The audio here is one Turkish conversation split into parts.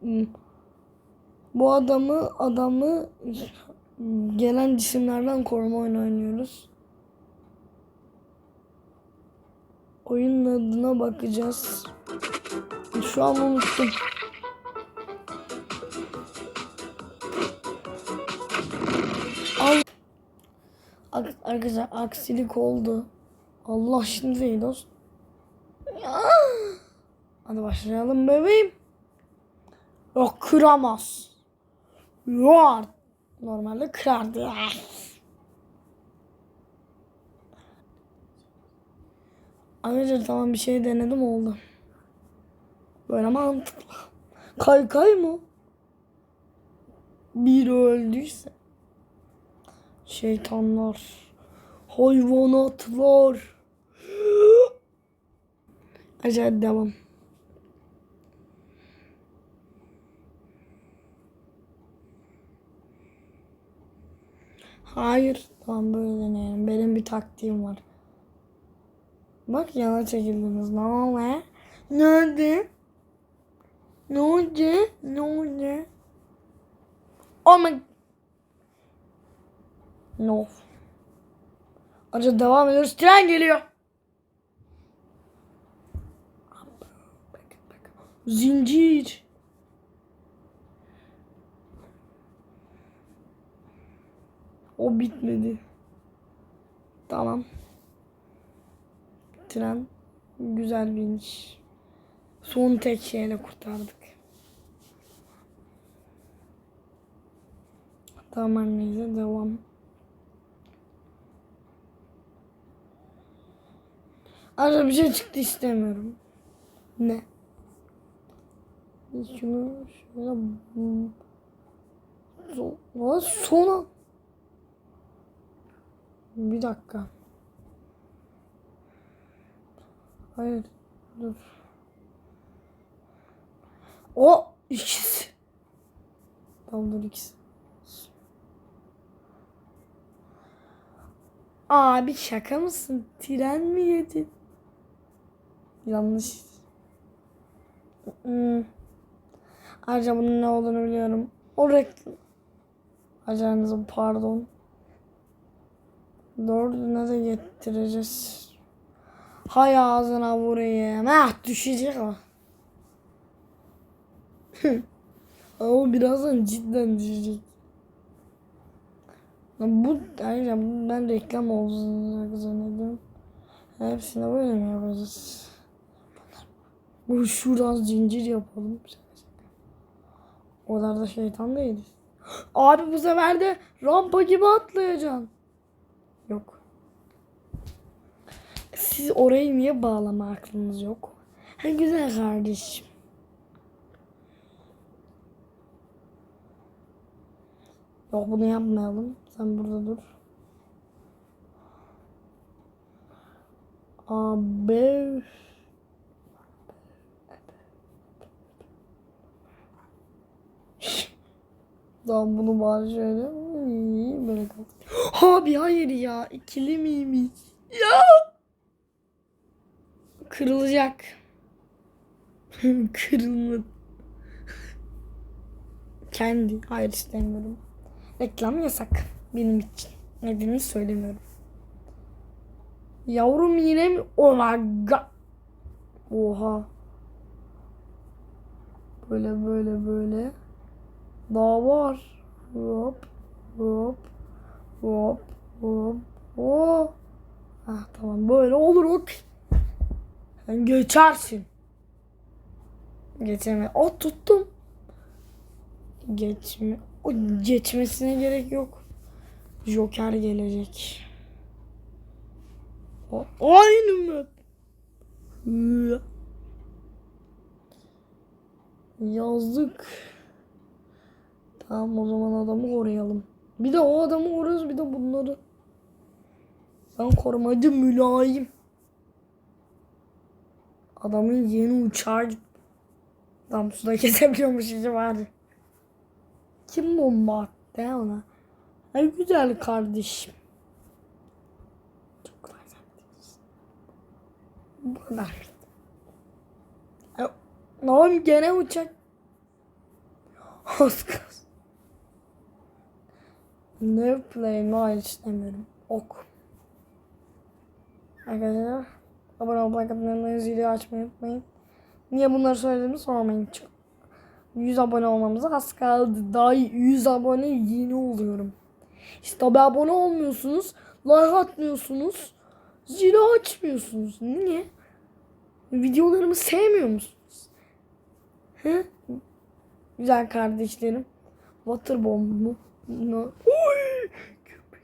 Hmm. Bu adamı adamı gelen cisimlerden koruma oyunu oynuyoruz. Oyunun adına bakacağız. Şu an unuttum. Al. Ar- Arkadaşlar aksilik oldu. Allah şimdi dost. Hadi başlayalım bebeğim. Yok kıramaz. Yok. Normalde kırardı. Arkadaşlar tamam bir şey denedim oldu. Böyle mantıklı. Kaykay mı? Biri öldüyse. Şeytanlar. Hayvanatlar. Acayip devam. Hayır. Tamam böyle deneyelim. Benim bir taktiğim var. Bak yana çekildiniz. Ne oldu? Ne oldu? Ne oldu? Ne oldu? Oh my... No. Acı devam ediyoruz. Tren geliyor. Zincir. O bitmedi. Tamam. Tren güzel bir iniş. Son tek şeyle kurtardık. Tamam neyse devam. Arada bir şey çıktı istemiyorum. Ne? Şunu şöyle so, Lan sona bir dakika. Hayır. Dur. O ikisi. Tamam dur ikisi. Abi şaka mısın? Tren mi yedin? Yanlış. Hmm. Ayrıca bunun ne olduğunu biliyorum. O reklam. Ajanınızın pardon. Dördüne de getireceğiz. Hay ağzına vurayım. Ah düşecek o. Ama birazdan cidden düşecek. Bu ayrıca ben reklam olacak zannediyorum. Hepsine böyle mi yapacağız? Bu şuradan zincir yapalım. O kadar da şeytan değiliz. Abi bu sefer de rampa gibi atlayacaksın. Yok. Siz orayı niye bağlama aklınız yok? Ha güzel kardeşim. Yok bunu yapmayalım. Sen burada dur. Abi. Tamam bunu bari şöyle böyle kaldı. Abi hayır ya ikili miymiş? Ya. Kırılacak. Kırılmadı. Kendi. Hayır istemiyorum. Reklam yasak benim için. Nedenini söylemiyorum. Yavrum yine mi? Oh my god. Oha. Böyle böyle böyle. Daha var. Hop. Hop. Hop. Hop. Hop. Ah tamam böyle olur ok. Sen geçersin. Geçeme. O tuttum. Geçme. O geçmesine gerek yok. Joker gelecek. O, aynı mı? Yazdık. Tamam o zaman adamı koruyalım. Bir de o adamı koruyoruz bir de bunları. Ben korumacı mülayim. Adamın yeni uçağı gitti. Tam suda kesebiliyormuş işi vardı. Kim bomba attı ona? Ay güzel kardeşim. Çok. Bu kadar. Ne oğlum gene uçak. Kalsın. No play. Hayır istemiyorum. Ok. Arkadaşlar abone olmayı, atmayı, zili açmayı unutmayın. Niye bunları söylediğimi sormayın. Çok 100 abone olmamıza az kaldı. Daha 100 abone yeni oluyorum. İşte tabi abone olmuyorsunuz. Like atmıyorsunuz. Zili açmıyorsunuz. Niye? Videolarımı sevmiyor musunuz? He? Güzel kardeşlerim. Waterbomb mu? No. Oy! Köpek.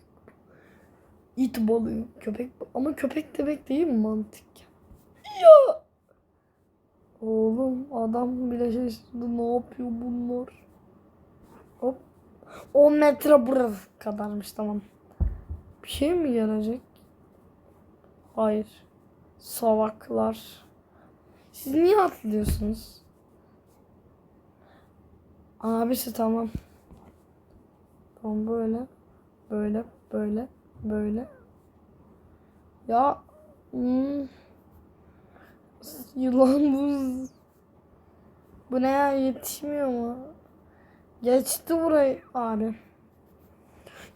İt balığı. Köpek ama köpek demek değil mi mantık? Oğlum adam bile şaşırdı. Ne yapıyor bunlar? Hop. 10 metre burası kadarmış tamam. Bir şey mi gelecek? Hayır. Savaklar. Siz niye atlıyorsunuz? Abisi tamam. Tamam böyle. Böyle. Böyle. Böyle. Ya. Hmm. Yılan buz. Bu ne ya yetişmiyor mu? Geçti burayı abi.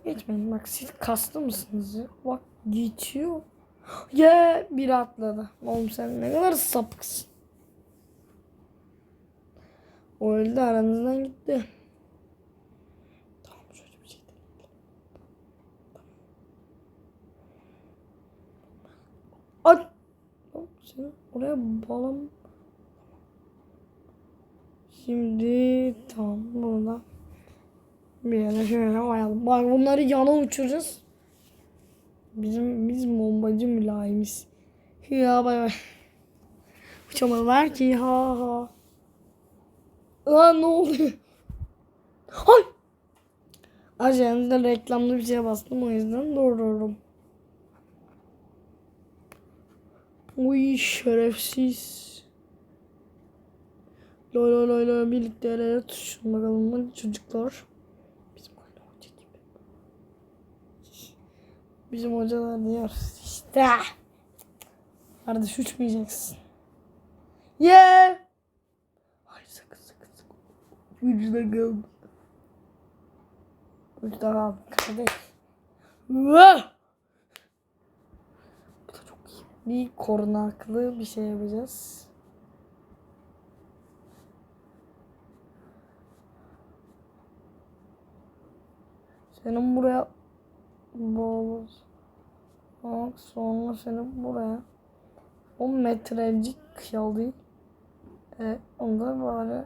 Geçmeyin bak siz kaslı mısınız ya? Bak geçiyor. Ya biri atladı. Oğlum sen ne kadar sapıksın. O öldü aranızdan gitti. Tamam şöyle bir şey değil. At. Lan Seni oraya bağlam. Şimdi tamam burada. Bir yere şöyle koyalım. Bak bunları yana uçuracağız. Bizim biz bombacı mülayimiz. Ya bay bay. Uçamadılar ki ha ha. Lan ne oluyor? Hay! Ajanızda reklamlı bir şeye bastım o yüzden durdururum. Uy şerefsiz. Loy loy loy birlikte el ele tutuşun bakalım çocuklar. Bizim hoca gibi. Bizim hocalar diyor işte. Kardeş uçmayacaksın. Yeah. Hayır sakın sakın sakın. Ucuna kaldı. Ucuna kaldı kardeş. Vah! Bu da çok iyi. Bir korunaklı bir şey yapacağız. Senin buraya bağlı. Bak sonra senin buraya 10 metrecik yol E, onu da böyle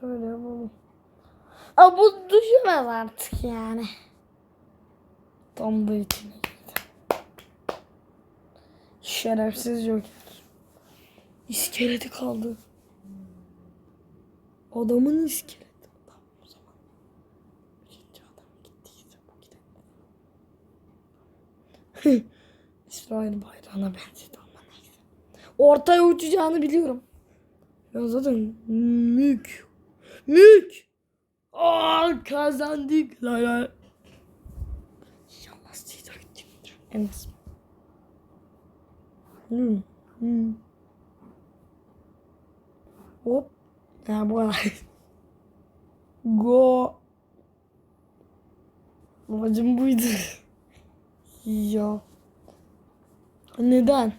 şöyle yapalım. Aa, bu düşemez artık yani. Tam da içine. Şerefsiz Joker. İskeleti kaldı. Adamın iskeleti. Tamam o zaman. İkinci adam gittiyse bu gidelim. İsrail bayrağına benzedi ama neyse. Ortaya uçacağını biliyorum. Ya zaten mük. Mük. Aa kazandık. La la. İnşallah size gidecektir. Enes. Hmm. Hmm. Hop. Ya bu. Go. Babacım buydu. ya. Neden?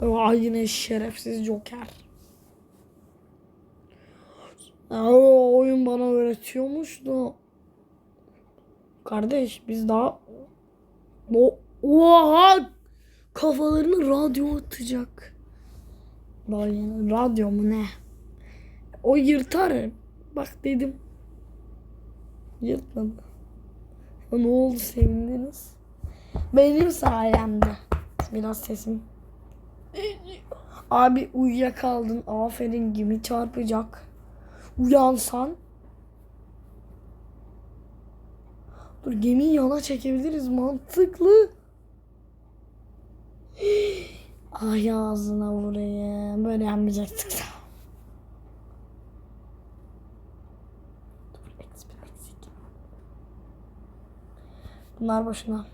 Aa, yine şerefsiz Joker. O oyun bana öğretiyormuş da. Kardeş biz daha... Oha! Kafalarını radyo atacak. Yeni. Radyo mu ne? O yırtar. Bak dedim. Yırtmadı. Ne oldu sevindiniz? Benim sayemde. Biraz sesim. Abi uyuyakaldın. Aferin gibi çarpacak. Uyansan. Dur gemiyi yana çekebiliriz. Mantıklı. Ay ağzına vurayım. Böyle yapmayacaktık da. Bunlar boşuna.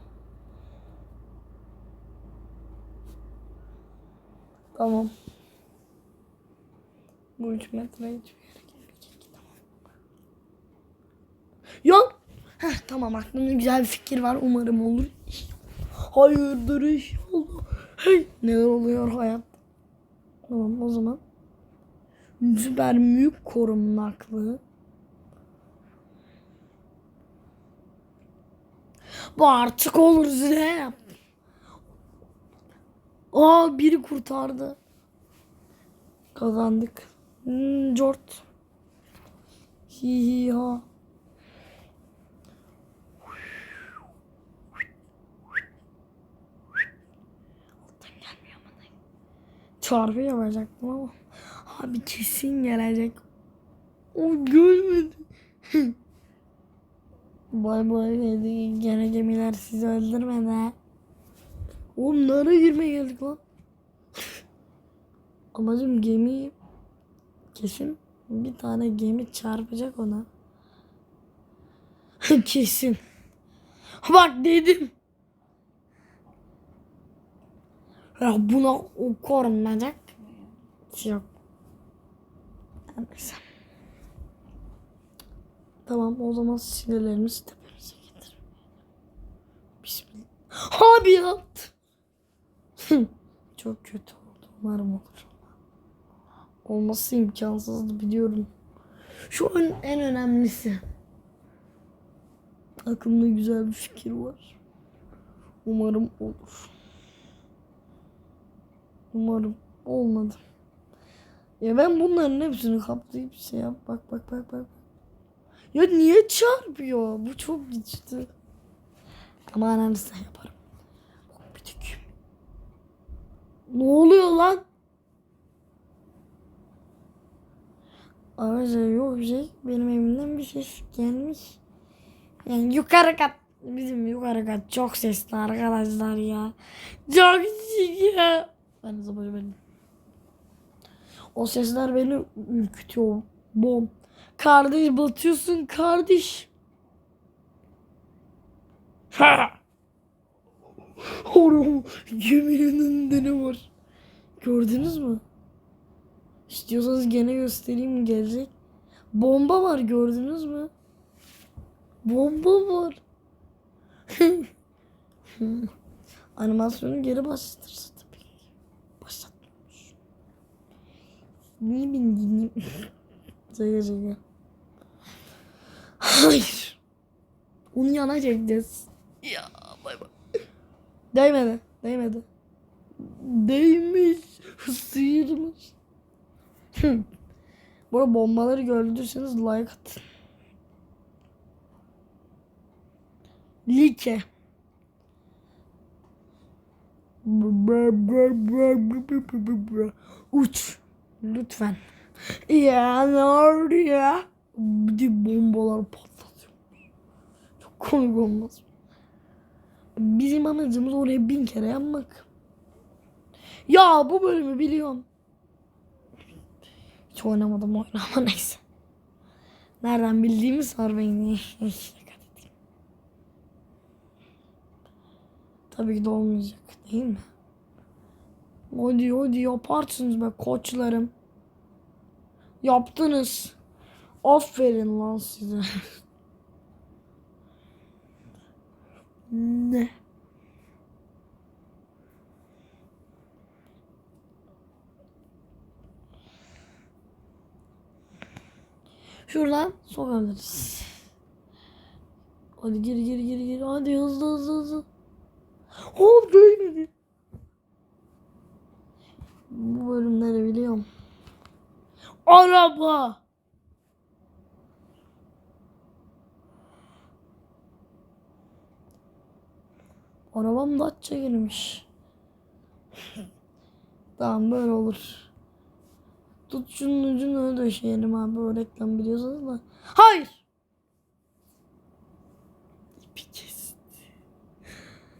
Tamam. Bu 3 metre hiçbir yere. Tamam. Yok. Heh, tamam aklımda güzel bir fikir var. Umarım olur. Hayırdır inşallah. Hey neler oluyor hayat? Tamam o zaman. Süper mülk korunaklı. Bu artık olur size. Aa biri kurtardı. Kazandık. Hmm, Jort. Hi hi ha. Çarpı yapacaktım ama. Abi kesin gelecek. O görmedi. bay bay dedi. Gene gemiler sizi öldürmedi. Oğlum nereye girmeye geldik lan? Amacım gemi kesin bir tane gemi çarpacak ona. kesin. Bak dedim. Ya buna korunmayacak. Yok. Neyse. Tamam o zaman sinirlerimizi tepemize getir. Bismillah. Abi yaptı. Çok kötü oldu. Umarım olur. Olması imkansızdı biliyorum. Şu an en önemlisi. Aklımda güzel bir fikir var. Umarım olur. Umarım olmadı. Ya ben bunların hepsini kaplayıp şey yap. Bak bak bak bak. Ya niye çarpıyor? Bu çok güçlü. Ama analizden yaparım. Bir tek. Ne oluyor lan? Arkadaşlar yok bir şey. Benim evimden bir ses gelmiş. Yani yukarı kat. Bizim yukarı kat çok sesli arkadaşlar ya. Çok sesli de zaman benim. O sesler beni ürkütüyor. Bom. Kardeş batıyorsun kardeş. Ha! Oğlum geminin ne var? Gördünüz mü? İstiyorsanız gene göstereyim gelecek. Bomba var gördünüz mü? Bomba var. Animasyonu geri başlatırsa tabii. Başlatmamış. Niye beni dinleyeyim? Şaka şaka. Hayır. Onu yana çekeceğiz. Ya bay bay. Değmedi. Değmedi. Değmiş. Sıyırmış. Bu arada bombaları gördüyseniz like atın. Like. Uç. Lütfen. Ya ne oldu ya? Bir de bombalar patlatıyor. Çok komik olmaz. Bizim amacımız oraya bin kere yapmak. Ya bu bölümü biliyorum. Hiç oynamadım oyunu ama neyse. Nereden bildiğimi sor beni. Tabii ki de olmayacak değil mi? Hadi hadi yaparsınız be koçlarım. Yaptınız. Aferin lan size. ne? Şuradan sokabiliriz. Hadi gir gir gir gir. Hadi hızlı hızlı hızlı. Hop değmedi. Bu bölümleri biliyorum. Araba. Arabam Datça girmiş. tamam böyle olur. Tut şunun ucunu döşeyelim abi. O reklam biliyorsanız da. Hayır. İpi kesti.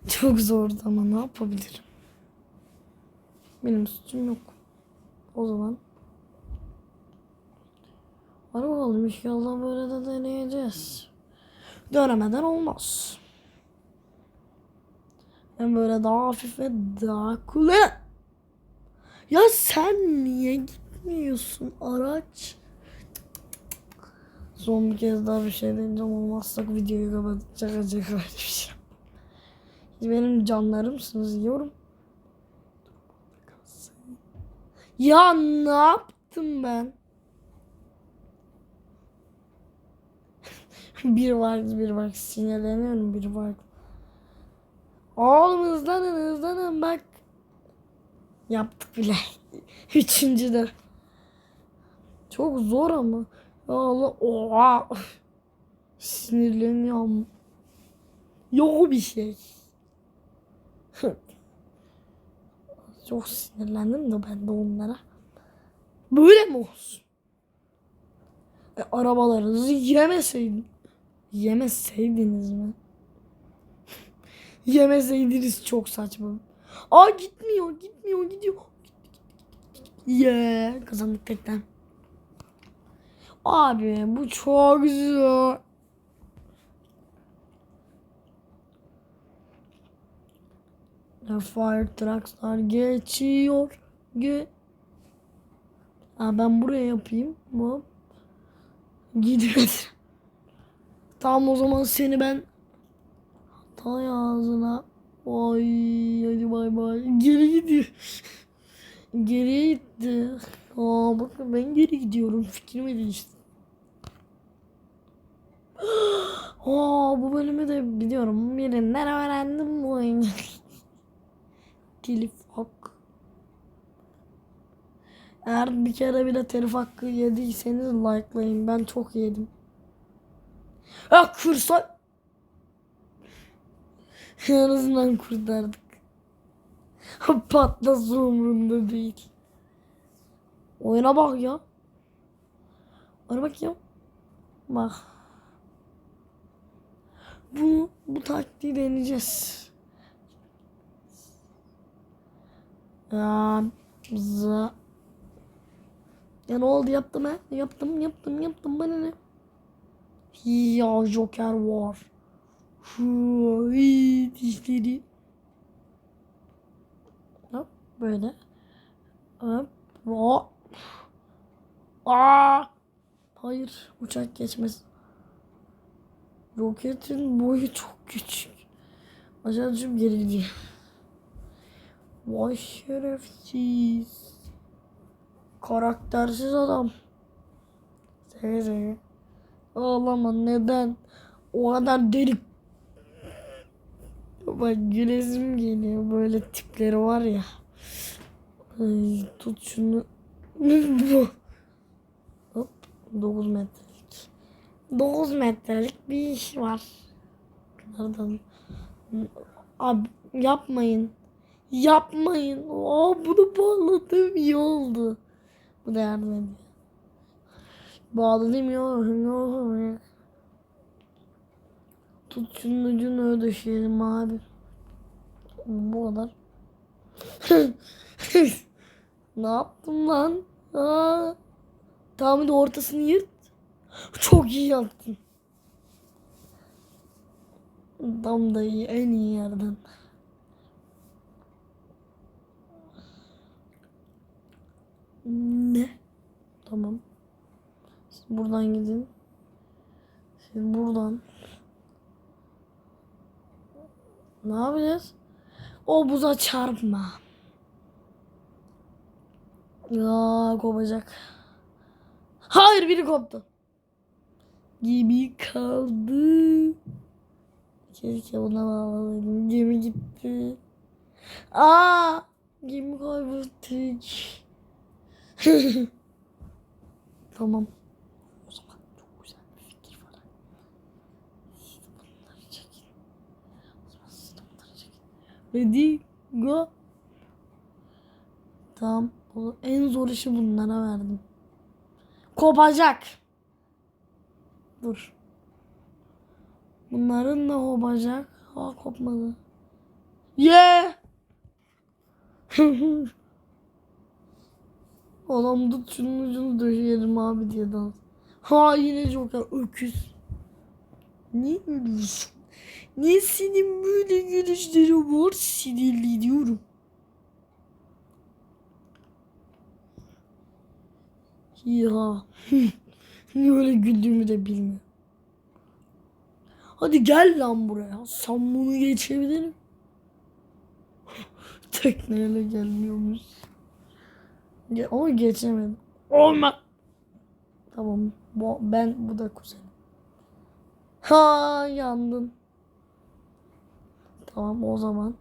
Çok zordu ama ne yapabilirim? Benim suçum yok. O zaman. Hadi bakalım inşallah böyle de deneyeceğiz. Göremeden olmaz. Ben böyle daha hafif ve daha kule. Ya sen niye gitmiyorsun araç? Son bir kez daha bir şey deneyeceğim olmazsak videoyu kapatacak acayip bir şey. Benim canlarımsınız yiyorum. Ya ne yaptım ben? bir var bir var sinirleniyorum bir var. Oğlum hızlanın hızlanın bak. Yaptık bile. Üçüncü de. Çok zor ama. Ya Allah oha. Sinirleniyorum. Yok bir şey. Çok sinirlendim de ben de onlara. Böyle mi olsun? E, arabalarınızı yemeseydin. Yemeseydiniz mi? Yemeseydiniz çok saçma. Aa gitmiyor, gitmiyor, gidiyor. Yeah, kazandık tekten. Abi bu çok zor. Ya Fire truckslar geçiyor. Ge ha, ben buraya yapayım. Hop. Gidiyor. Tamam o zaman seni ben Tay ağzına. Ay hadi bay bay. Geri gidiyor. Geriye gitti. Aa bakın ben geri gidiyorum. Fikrimi değişti. Aa bu bölümü de biliyorum. Birinden öğrendim bu oyunu. Telif hak. Eğer bir kere bile telif hakkı yediyseniz likelayın. Ben çok yedim. Ha kırsa en azından kurtardık. Patlası umurumda değil. Oyuna bak ya. Oyuna bak ya. Bak. Bu, bu taktiği deneyeceğiz. Ya, za. Ya ne oldu yaptım ha? Yaptım yaptım yaptım bana ne? Ya Joker var. Şu dişleri. Hop böyle. Hop. Hop. Aa! Hayır uçak geçmez. Roketin boyu çok küçük. Ajancım geri gidiyor. Vay şerefsiz. Karaktersiz adam. Seve seve. Ağlama neden? O kadar deli. Bak gülesim geliyor. Böyle tipleri var ya. Ay, tut şunu. Hop. 9 metrelik. 9 metrelik bir iş var. Nereden? Abi yapmayın. Yapmayın. Aa, bunu bağladım iyi oldu. Bu da yardım ediyor. Bağladım ya. Tut şunun ucunu döşeyelim abi. Bu kadar. ne yaptım lan? Aa, tamam da ortasını yırt. Çok iyi yaptın. Tam da iyi. En iyi yerden. Ne? Tamam. Siz buradan gidin. Siz buradan. Ne yapacağız? O buza çarpma. Ya kopacak. Hayır biri koptu. Gemi kaldı. Keşke buna bağlamaydım. Gemi gitti. Aa, gemi kaybettik. tamam. O zaman çok güzel bir fikir var. Siz bunları çekin. O zaman siz bunları çekin. Ready, go. Tamam. Bu en zor işi bunlara verdim. Kopacak. Dur. Bunların da kopacak. Ha kopmadı. Yeah. Adam tut şunun ucunu döşeyelim abi diye dans. Ha yine Joker öküz. Niye gülüyorsun? Niye senin böyle gülüşleri var? Sinirli diyorum. Ya. Niye öyle güldüğümü de bilmiyorum. Hadi gel lan buraya. Sen bunu geçebilirim. Tekneyle gelmiyormuş. Ya, ama geçemedim. Olma. Tamam. Bu, ben bu da kuzenim. Ha yandın. Tamam o zaman.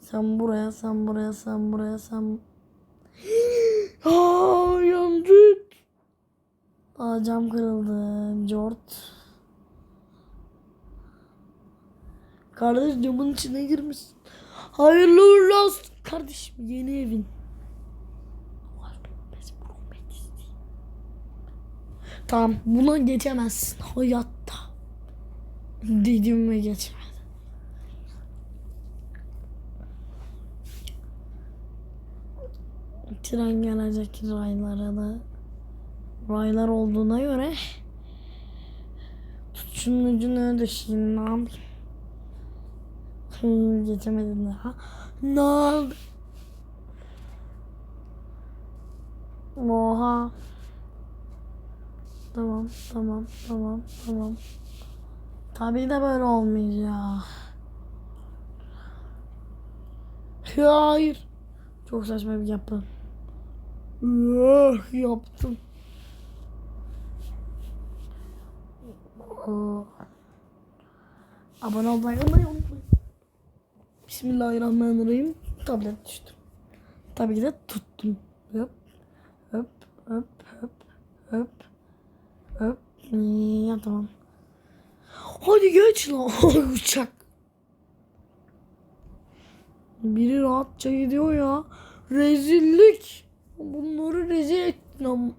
Sen buraya, sen buraya, sen buraya, sen... Aa yandık. Aa cam kırıldı. Jort. Kardeş camın içine girmiş. Hayırlı uğurlu olsun. Kardeşim yeni evin. Tamam buna geçemezsin hayatta. Dedim ve geçemez. Tren gelecek raylara da. Raylar olduğuna göre şunun ucunu düşeyim ne yapayım. Geçemedim daha. Ne oldu? Oha. Tamam, tamam, tamam, tamam. Tabii de böyle olmayacak. Hayır. Çok saçma bir yapı. Ah, yaptım. Oh. Abone olmayı unutmayın. Bismillahirrahmanirrahim. Tablet düştü. Tabii ki de tuttum. Hop. Hop. Hop. Hop. Hop. Hop. Ya tamam. Hadi geç lan uçak. Biri rahatça gidiyor ya. Rezillik. Bunları rezil ettin ama.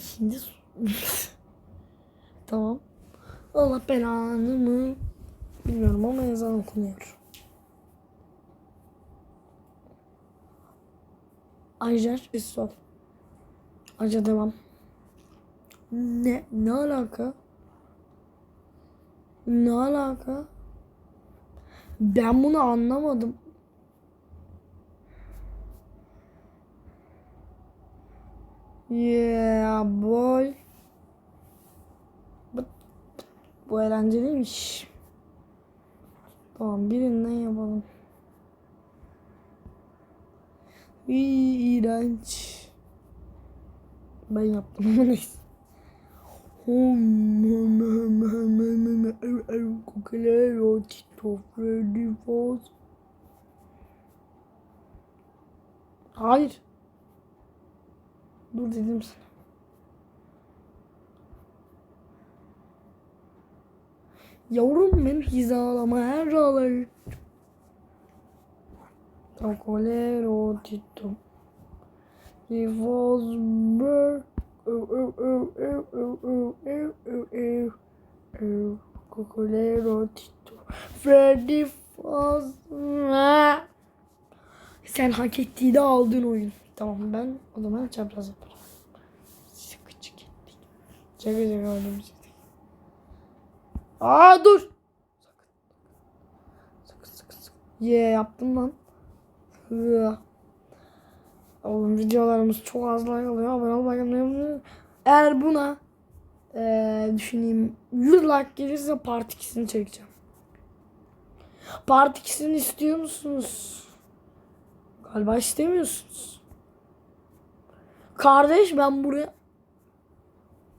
Şimdi tamam. Allah belanı mı? Bilmiyorum ama ezan okunuyor. Bir sol. Aca devam. Ne? Ne alaka? Ne alaka? Ben bunu anlamadım. Yeah boy. Bu, bu eğlenceliymiş. Tamam birinden yapalım. İğrenç. Ben yaptım ama neyse. Coquelero, Tito, Freddy Fox. Hayır. Dur dedim sana. Yavrum benim hizalama her ağlar. Coquelero, Tito. He was bird. Oh, oh, oh, oh, oh, oh, oh, oh, oh, oh. Cocolero Tito. Freddy Fazla. Sen hak ettiği de aldın oyun. Tamam ben o zaman çapraz yaparım. Sıkıcı gittik. Çaka çaka şey değil. Aa dur. Sakın sakın sakın. Ye yeah, yaptım lan. Hıh. Oğlum videolarımız çok az like alıyor. Abone ol bakayım. Eğer buna ee, düşüneyim 100 like gelirse part 2'sini çekeceğim. Part 2'sini istiyor musunuz? Galiba istemiyorsunuz. Kardeş ben buraya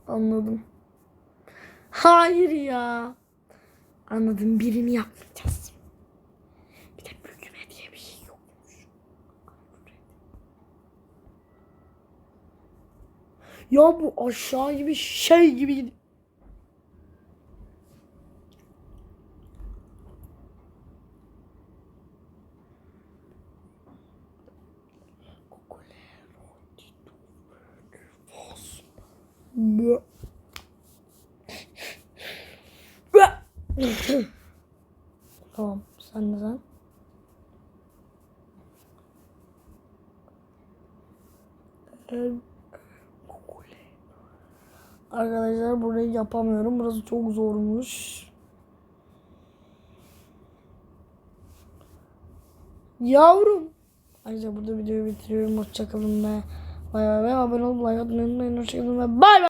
anladım. Hayır ya. Anladım birini yapmayacağız. Bir de bükme diye bir şey yokmuş. Ya bu aşağı gibi şey gibi gidiyor. Bu. tamam sen de sen. Evet. Arkadaşlar burayı yapamıyorum. Burası çok zormuş. Yavrum. Ayrıca burada videoyu bitiriyorum. Hoşçakalın ve bay bay ve abone olmayı unutmayın. Hoşçakalın ve bay bay.